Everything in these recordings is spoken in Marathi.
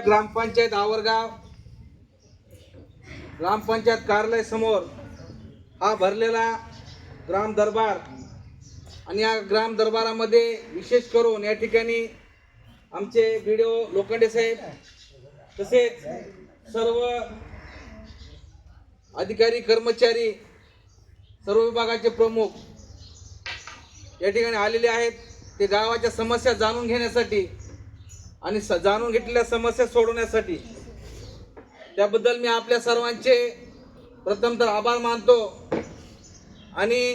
ग्रामपंचायत आवरगाव ग्रामपंचायत कार्यालय समोर हा भरलेला ग्राम दरबार आणि या ग्राम दरबारामध्ये विशेष करून या ठिकाणी आमचे व्हिडिओ लोखंडे साहेब तसेच सर्व अधिकारी कर्मचारी सर्व विभागाचे प्रमुख या ठिकाणी आलेले आहेत. ते गावाच्या समस्या जाणून घेण्यासाठी आणि स जाणून घेतलेल्या समस्या सोडवण्यासाठी. त्याबद्दल मी आपल्या सर्वांचे प्रथम तर आभार मानतो. आणि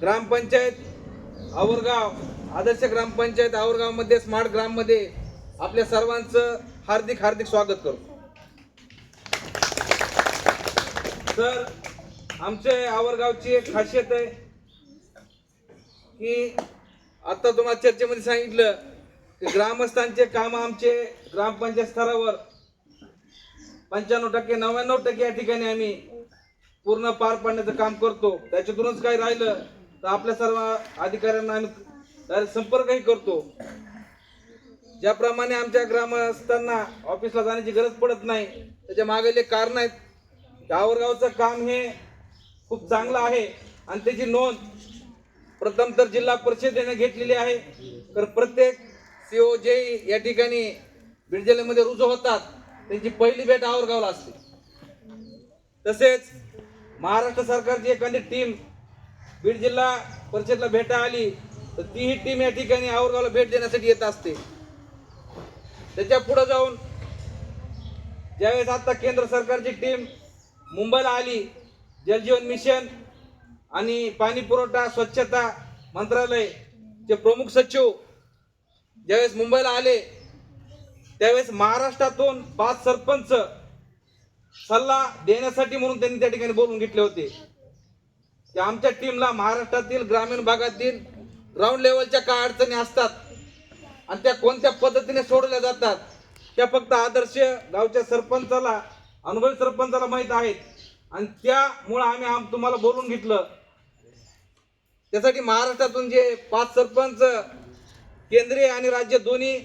ग्रामपंचायत आवरगाव आदर्श ग्रामपंचायत आवरगावमध्ये स्मार्ट ग्राममध्ये आपल्या सर्वांचं हार्दिक हार्दिक स्वागत करतो तर आमच्या आवरगावची एक खासियत आहे की आता तुम्हाला चर्चेमध्ये सांगितलं ग्रामस्थांचे काम आमचे ग्रामपंचायत स्तरावर. पंच्याण्णव टक्के नव्याण्णव टक्के या ठिकाणी आम्ही पूर्ण पार पाडण्याचं काम करतो. त्याच्यातूनच काही राहिलं तर आपल्या सर्व अधिकाऱ्यांना आम्ही संपर्कही करतो. ज्याप्रमाणे आमच्या ग्रामस्थांना ऑफिसला जाण्याची गरज पडत नाही त्याच्या मागेले कारण आहेत. गावरगावचं काम हे खूप चांगलं आहे आणि त्याची नोंद प्रथम तर जिल्हा परिषदेने घेतलेली आहे. तर प्रत्येक सीओ जे या ठिकाणी बीड जिल्ह्यामध्ये रुजू होतात. त्यांची पहिली भेट आवरगावला असते. तसेच महाराष्ट्र सरकारची एखादी टीम बीड जिल्हा परिषदला भेटा आली तर तीही टीम या ठिकाणी आवरगावला भेट देण्यासाठी येत असते. त्याच्या पुढे जाऊन ज्यावेळेस आता केंद्र सरकारची टीम मुंबईला आली जलजीवन मिशन आणि पाणी पुरवठा स्वच्छता मंत्रालय चे प्रमुख सचिव ज्यावेळेस मुंबईला आले त्यावेळेस महाराष्ट्रातून पाच सरपंच सल्ला देण्यासाठी म्हणून त्यांनी त्या ठिकाणी बोलून घेतले होते. की आमच्या टीमला महाराष्ट्रातील ग्रामीण भागातील ग्राउंड लेवलच्या काय अडचणी असतात आणि त्या कोणत्या पद्धतीने सोडवल्या जातात त्या फक्त आदर्श गावच्या सरपंचाला अनुभवी सरपंचाला माहीत आहेत. आणि त्यामुळं आम्ही आम तुम्हाला बोलून घेतलं. त्यासाठी महाराष्ट्रातून जे पाच सरपंच केंद्रीय आणि राज्य दोन्ही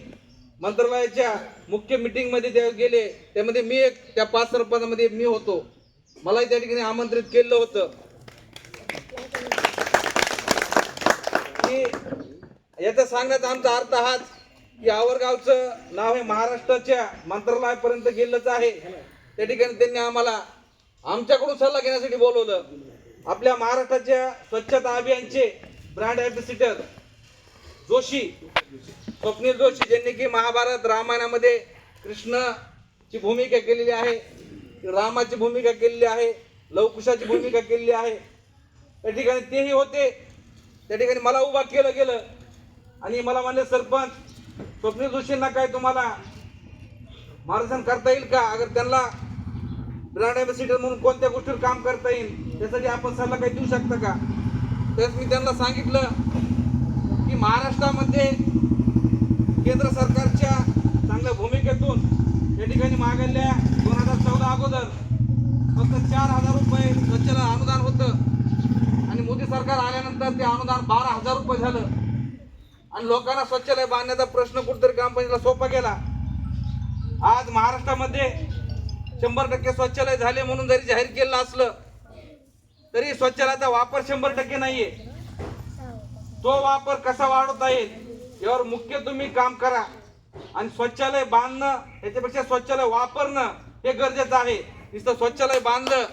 मंत्रालयाच्या मुख्य मीटिंगमध्ये ते गेले. त्यामध्ये मी एक त्या पाच सरपंचामध्ये मी होतो. मलाही त्या ठिकाणी आमंत्रित केलं होतं. की याचा सांगण्याचा आमचा अर्थ हाच की आवरगावचं नाव हे महाराष्ट्राच्या मंत्रालयापर्यंत गेलंच आहे. त्या ठिकाणी त्यांनी आम्हाला आमच्याकडून सल्ला घेण्यासाठी बोलवलं. आपल्या महाराष्ट्राच्या स्वच्छता अभियानचे ब्रँड ॲम्बेसिडर जोशी स्वप्नील जोशी ज्यांनी की महाभारत रामायणामध्ये कृष्णची भूमिका केलेली आहे रामाची भूमिका केलेली आहे लवकुशाची भूमिका केलेली आहे त्या ठिकाणी तेही होते. त्या ठिकाणी मला उभा केलं गेलं. आणि मला म्हणले सरपंच स्वप्नील जोशींना काय तुम्हाला मार्गदर्शन करता येईल का? अगर त्यांना ब्रँड ॲम्बॅसिडर म्हणून कोणत्या गोष्टीवर काम करता येईल त्यासाठी आपण सल्ला काही देऊ शकता का? तेच मी त्यांना सांगितलं. महाराष्ट्रामध्ये केंद्र सरकारच्या चांगल्या भूमिकेतून या ठिकाणी मागल्या दोन हजार चौदा अगोदर फक्त चार हजार रुपये स्वच्छला अनुदान होतं. आणि मोदी सरकार आल्यानंतर ते अनुदान बारा हजार रुपये झालं. आणि लोकांना स्वच्छालय बांधण्याचा प्रश्न कुठेतरी ग्रामपंचायतीला सोपा गेला. आज महाराष्ट्रामध्ये शंभर टक्के स्वच्छालय झाले म्हणून जरी जाहीर केलं असलं तरी स्वच्छालयाचा वापर शंभर टक्के नाही आहे तो वापर कसा वाढवता येईल यावर मुख्य तुम्ही काम करा. आणि स्वच्छालय बांधणं याच्यापेक्षा स्वच्छालय वापरणं हे गरजेचं आहे. नुसतं स्वच्छालय बांधलं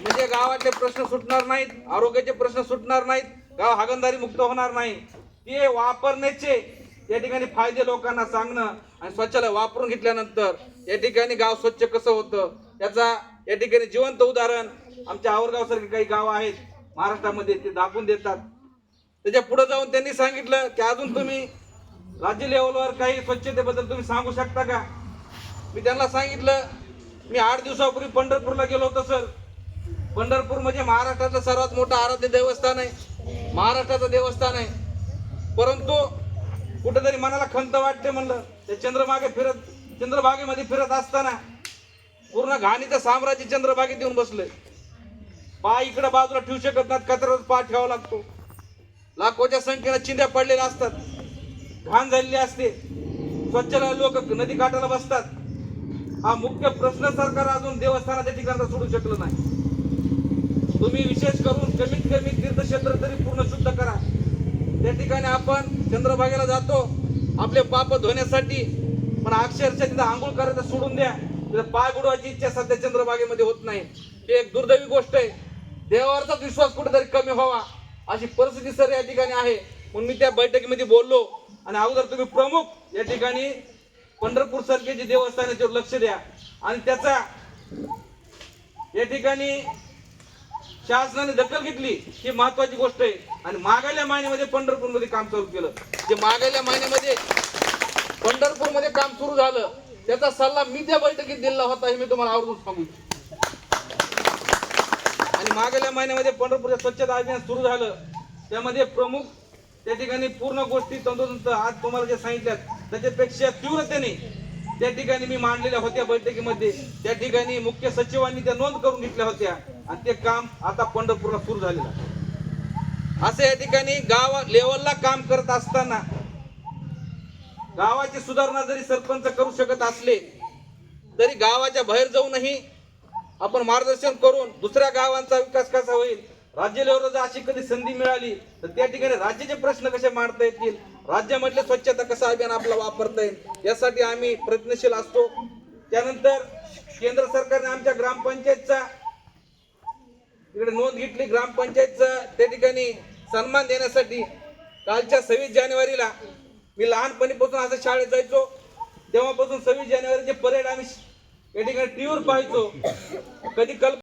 म्हणजे गावातले प्रश्न सुटणार नाहीत आरोग्याचे प्रश्न सुटणार नाहीत गाव हागंदारी मुक्त होणार नाही. ते वापरण्याचे या ठिकाणी फायदे लोकांना सांगणं आणि स्वच्छालय वापरून घेतल्यानंतर या ठिकाणी गाव स्वच्छ कसं होतं याचा या ठिकाणी जिवंत उदाहरण आमच्या आवरगावसारखे काही गाव आहेत. महाराष्ट्रामध्ये ते दाखवून देतात. त्याच्या पुढे जाऊन त्यांनी सांगितलं की अजून तुम्ही राज्य लेवलवर काही स्वच्छतेबद्दल तुम्ही सांगू शकता का? मी त्यांना सांगितलं मी आठ दिवसापूर्वी पंढरपूरला गेलो होतो सर. पंढरपूर म्हणजे महाराष्ट्रातलं सर्वात मोठं आराध्य देवस्थान आहे. महाराष्ट्राचं देवस्थान आहे. परंतु कुठेतरी मनाला खंत वाटते म्हणलं. ते चंद्रभागे फिरत चंद्रभागेमध्ये फिरत असताना पूर्ण घाणीचं साम्राज्य चंद्रभागेत येऊन बसलंय. पाय इकडे बाजूला ठेवू शकत नाहीत कचऱ्यावर पाय ठेवावा लागतो. लाखोच्या संख्येनं चिंध्या पडलेल्या असतात. घाण झालेली असते. स्वच्छला लोक नदी काठाला बसतात. हा मुख्य प्रश्न सरकार अजून देवस्थानाच्या ठिकाणी सोडू शकलं नाही. तुम्ही विशेष करून कमीत कमी तीर्थक्षेत्र तरी पूर्ण शुद्ध करा. त्या ठिकाणी आपण चंद्रभागेला जातो. आपले पाप धुण्यासाठी पण अक्षरशः तिथं आंघोळ करायचं सोडून द्या. तिथं पाय बुडवायची इच्छा सध्या चंद्रभागेमध्ये होत नाही. ही एक दुर्दैवी गोष्ट आहे. देवावरचा विश्वास कुठेतरी कमी व्हावा. अशी परिस्थिती सर या ठिकाणी आहे. म्हणून मी त्या बैठकीमध्ये बोललो. आणि अगोदर तुम्ही प्रमुख या ठिकाणी पंढरपूर सारखे जे देवस्थान आहे लक्ष द्या. आणि त्याचा या ठिकाणी शासनाने दखल घेतली ही महत्वाची गोष्ट आहे. आणि मागायल्या महिन्यामध्ये पंढरपूरमध्ये काम चालू केलं. जे मागायल्या महिन्यामध्ये पंढरपूरमध्ये काम सुरू झालं त्याचा सल्ला मी त्या बैठकीत दिला होता हे मी तुम्हाला आवर्जून सांगू इच्छितो. आणि मागल्या महिन्यामध्ये पंढरपूरचं स्वच्छता अभियान सुरू झालं. त्यामध्ये प्रमुख त्या ठिकाणी पूर्ण गोष्टी तंतोतंत आज तुम्हाला जे सांगितल्यात त्याच्यापेक्षा तीव्रतेने त्या ठिकाणी मी मांडलेल्या होत्या बैठकीमध्ये. त्या ठिकाणी मुख्य सचिवांनी त्या नोंद करून घेतल्या होत्या आणि ते काम आता पंढरपूरला सुरू झालेलं आहे. असं या ठिकाणी गाव लेवलला काम करत असताना गावाची सुधारणा जरी सरपंच करू शकत असले तरी गावाच्या बाहेर जाऊनही आपण मार्गदर्शन करून दुसऱ्या गावांचा विकास कसा होईल राज्य लेवलला जर अशी कधी संधी मिळाली तर त्या ठिकाणी राज्याचे प्रश्न कसे मांडता येतील राज्यामधले स्वच्छता कसा अभियान आपला वापरता येईल यासाठी आम्ही प्रयत्नशील असतो. त्यानंतर केंद्र सरकारने आमच्या ग्रामपंचायतचा इकडे नोंद घेतली ग्रामपंचायतचा त्या ठिकाणी सन्मान देण्यासाठी कालच्या सव्वीस जानेवारीला मी लहानपणीपासून असं शाळेत जायचो. तेव्हापासून सव्वीस जानेवारीचे परेड आम्ही या ठिकाणी टीव्हीवर पाहायचो कधी कल्पना